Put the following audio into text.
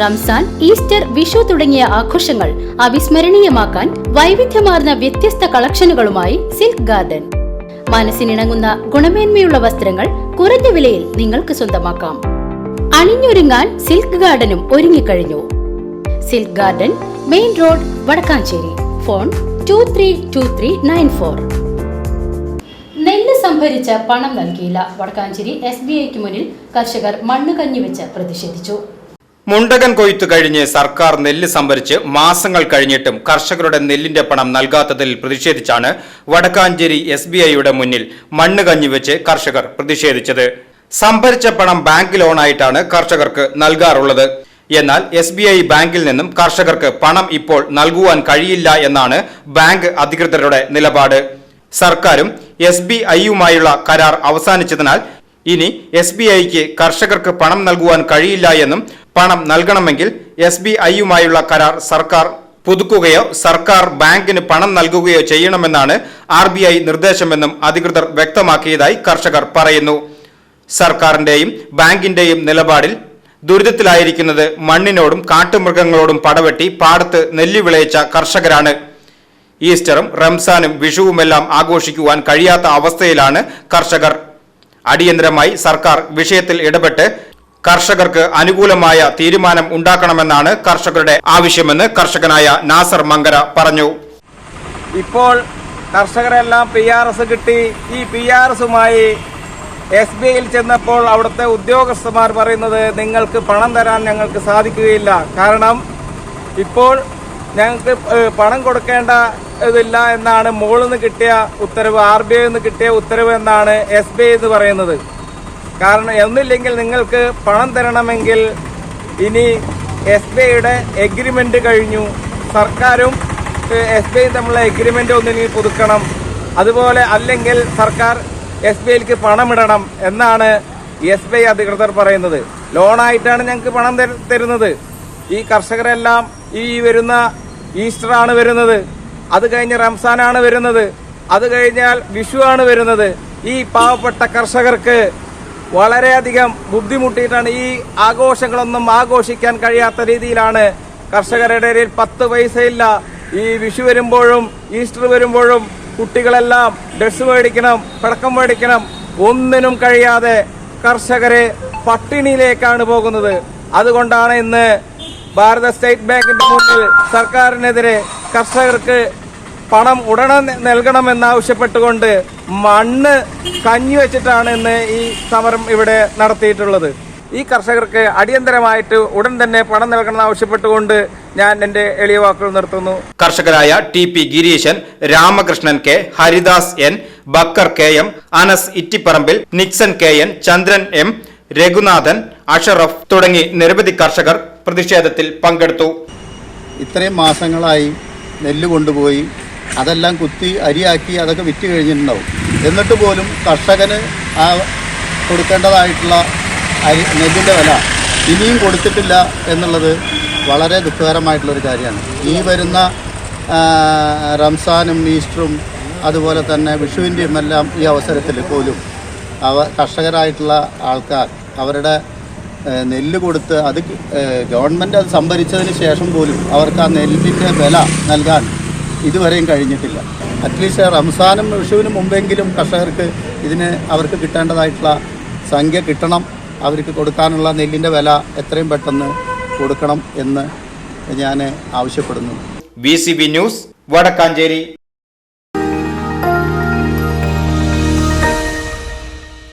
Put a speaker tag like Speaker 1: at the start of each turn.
Speaker 1: Ramzan Easter Vishu തുടങ്ങിയ ആഘോഷങ്ങൾ അവിസ്മരണീയമാക്കാൻ വൈവിധ്യമാർന്ന വ്യത്യസ്ത കളക്ഷനുകളുമായി സിൽക്ക് ഗാർഡൻ. മനസ്സിനിണങ്ങുന്ന ഗുണമേന്മയുള്ള വസ്ത്രങ്ങൾ കുറഞ്ഞ വിലയിൽ നിങ്ങൾക്ക് സ്വന്തമാക്കാം. അണിഞ്ഞൊരുങ്ങാൻ സിൽക്ക് ഗാർഡനും ഒരുങ്ങിക്കഴിഞ്ഞു. Silk garden main road Vadakkanchery. Phone two three two three nine four നെല്ല് സംഭരിച്ച പണം നൽകിയില്ല. വടക്കാഞ്ചേരി എസ് ബി ഐക്ക് മുന്നിൽ കർഷകർ മണ്ണ് കഞ്ഞിവെച്ച് പ്രതിഷേധിച്ചു.
Speaker 2: മുണ്ടകൻ കൊയ്ത്തു കഴിഞ്ഞ് സർക്കാർ നെല്ല് സംഭരിച്ച് മാസങ്ങൾ കഴിഞ്ഞിട്ടും കർഷകരുടെ നെല്ലിന്റെ പണം നൽകാത്തതിൽ പ്രതിഷേധിച്ചാണ് വടക്കാഞ്ചേരി എസ് ബി ഐയുടെ മുന്നിൽ മണ്ണ് കഞ്ഞിവെച്ച് കർഷകർ പ്രതിഷേധിച്ചത്. സംഭരിച്ച പണം ബാങ്ക് ലോണായിട്ടാണ് കർഷകർക്ക് നൽകാറുള്ളത്. എന്നാൽ എസ് ബി ഐ ബാങ്കിൽ നിന്നും കർഷകർക്ക് പണം ഇപ്പോൾ നൽകുവാൻ കഴിയില്ല എന്നാണ് ബാങ്ക് അധികൃതരുടെ നിലപാട്. സർക്കാരും എസ് ബി ഐയുമായുള്ള കരാർ അവസാനിച്ചതിനാൽ ഇനി എസ് ബി ഐക്ക് കർഷകർക്ക് പണം നൽകുവാൻ കഴിയില്ല എന്നും പണം നൽകണമെങ്കിൽ എസ് ബി ഐയുമായുള്ള കരാർ സർക്കാർ പുതുക്കുകയോ സർക്കാർ ബാങ്കിന് പണം നൽകുകയോ ചെയ്യണമെന്നാണ് ആർ ബി ഐ നിർദ്ദേശമെന്നും അധികൃതർ വ്യക്തമാക്കിയതായി കർഷകർ പറയുന്നു. സർക്കാരിന്റെയും ബാങ്കിന്റെയും നിലപാടിൽ ദുരിതത്തിലായിരിക്കുന്നത് മണ്ണിനോടും കാട്ടുമൃഗങ്ങളോടും പടവെട്ടി പാടത്ത് നെല്ല് വിളയിച്ച കർഷകരാണ്. ഈസ്റ്ററും റംസാനും വിഷുവുമെല്ലാം ആഘോഷിക്കുവാൻ കഴിയാത്ത അവസ്ഥയിലാണ് കർഷകർ. അടിയന്തരമായി സർക്കാർ വിഷയത്തിൽ ഇടപെട്ട് കർഷകർക്ക് അനുകൂലമായ തീരുമാനം ഉണ്ടാക്കണമെന്നാണ് കർഷകരുടെ ആവശ്യമെന്ന് കർഷകനായ നാസർ മങ്കര പറഞ്ഞു.
Speaker 3: ഇപ്പോൾ കർഷകരെല്ലാം പി ആർ എസ് കിട്ടി. ഈ പി ആർ എസുമായി എസ് ബി ഐയിൽ ചെന്നപ്പോൾ അവിടുത്തെ ഉദ്യോഗസ്ഥന്മാർ പറയുന്നത് നിങ്ങൾക്ക് പണം തരാൻ ഞങ്ങൾക്ക് സാധിക്കുകയില്ല. കാരണം ഇപ്പോൾ ഞങ്ങൾക്ക് പണം കൊടുക്കേണ്ട ഇതില്ല എന്നാണ് മുകളിൽ നിന്ന് കിട്ടിയ ഉത്തരവ് ആർ ബി ഐ നിന്ന് കിട്ടിയ ഉത്തരവ് എന്നാണ് എസ് ബി ഐ എന്ന് പറയുന്നത്. കാരണം ഒന്നില്ലെങ്കിൽ നിങ്ങൾക്ക് പണം തരണമെങ്കിൽ ഇനി എസ് ബി ഐയുടെ കഴിഞ്ഞു. സർക്കാരും എസ് ബി ഐ തമ്മിലുള്ള എഗ്രിമെന്റ് ഒന്നിനി പുതുക്കണം. അതുപോലെ അല്ലെങ്കിൽ സർക്കാർ എസ് ബി ഐക്ക് പണമിടണം എന്നാണ് എസ് ബി ഐ അധികൃതർ പറയുന്നത്. ലോണായിട്ടാണ് ഞങ്ങൾക്ക് പണം തരുന്നത്. ഈ കർഷകരെല്ലാം ഈ വരുന്ന ഈസ്റ്റർ ആണ് വരുന്നത്. അത് കഴിഞ്ഞ് റംസാനാണ് വരുന്നത്. അത് കഴിഞ്ഞാൽ വിഷു ആണ് വരുന്നത്. ഈ പാവപ്പെട്ട കർഷകർക്ക് വളരെയധികം ബുദ്ധിമുട്ടിയിട്ടാണ് ഈ ആഘോഷങ്ങളൊന്നും ആഘോഷിക്കാൻ കഴിയാത്ത രീതിയിലാണ് കർഷകരുടെ ഇടയിൽ പത്ത് പൈസയില്ല. ഈ വിഷു വരുമ്പോഴും ഈസ്റ്റർ വരുമ്പോഴും കുട്ടികളെല്ലാം ഡ്രസ് മേടിക്കണം പടക്കം മേടിക്കണം. ഒന്നിനും കഴിയാതെ കർഷകരെ പട്ടിണിയിലേക്കാണ് പോകുന്നത്. അതുകൊണ്ടാണ് ഇന്ന് ഭാരത സ്റ്റേറ്റ് ബാങ്കിന്റെ മുന്നിൽ സർക്കാരിനെതിരെ കർഷകർക്ക് പണം ഉടനെ നൽകണമെന്നാവശ്യപ്പെട്ടുകൊണ്ട് മണ്ണ് കഞ്ഞി വെച്ചിട്ടാണ് ഇന്ന് ഈ സമരം ഇവിടെ നടത്തിയിട്ടുള്ളത്. ഈ കർഷകർക്ക് അടിയന്തരമായിട്ട് ഉടൻ തന്നെ പണം നൽകണമെന്ന് ആവശ്യപ്പെട്ടുകൊണ്ട് ഞാൻ എന്റെ എളിയ വാക്കുകൾ നിർത്തുന്നു.
Speaker 2: കർഷകരായ T P Gireeshan Ramakrishnan K Haridas N Bakkar K M Anas Ittiparambil Nixon K N Chandran M Raghunathan Ashraf തുടങ്ങി നിരവധി കർഷകർ പ്രതിഷേധത്തിൽ പങ്കെടുത്തു.
Speaker 4: ഇത്രയും മാസങ്ങളായി നെല്ല് കൊണ്ടുപോയി അതെല്ലാം കുത്തി അരിയാക്കി അതൊക്കെ വിറ്റ് കഴിഞ്ഞിട്ടുണ്ടാവും. എന്നിട്ട് പോലും കർഷകന് ആ കൊടുക്കേണ്ടതായിട്ടുള്ള അരി നെല്ലിന്റെ വില ഇനിയും കൊടുത്തിട്ടില്ല എന്നുള്ളത് വളരെ ദുഃഖകരമായിട്ടുള്ളൊരു കാര്യമാണ്. ഈ വരുന്ന റംസാനും ഈസ്റ്ററും അതുപോലെ തന്നെ വിഷുവിന്റെയും എല്ലാം ഈ അവസരത്തിൽ പോലും അവ കർഷകരായിട്ടുള്ള ആൾക്കാർ അവരുടെ നെല്ല് കൊടുത്ത് അത് ഗവൺമെന്റ് അത് സംഭരിച്ചതിന് ശേഷം പോലും അവർക്ക് ആ നെല്ലിന്റെ വില നൽകാൻ ഇതുവരെയും കഴിഞ്ഞിട്ടില്ല. അറ്റ്ലീസ്റ്റ് റംസാനും വിഷുവിനും മുമ്പെങ്കിലും കർഷകർക്ക് ഇതിന് അവർക്ക് കിട്ടേണ്ടതായിട്ടുള്ള സംഖ്യ കിട്ടണം. അവർക്ക് കൊടുക്കാനുള്ള നെല്ലിന്റെ വില എത്രയും പെട്ടെന്ന് കൊടുക്കണം എന്ന് ഞാൻ ആവശ്യപ്പെടുന്നു.
Speaker 2: B news Vadakkanchery.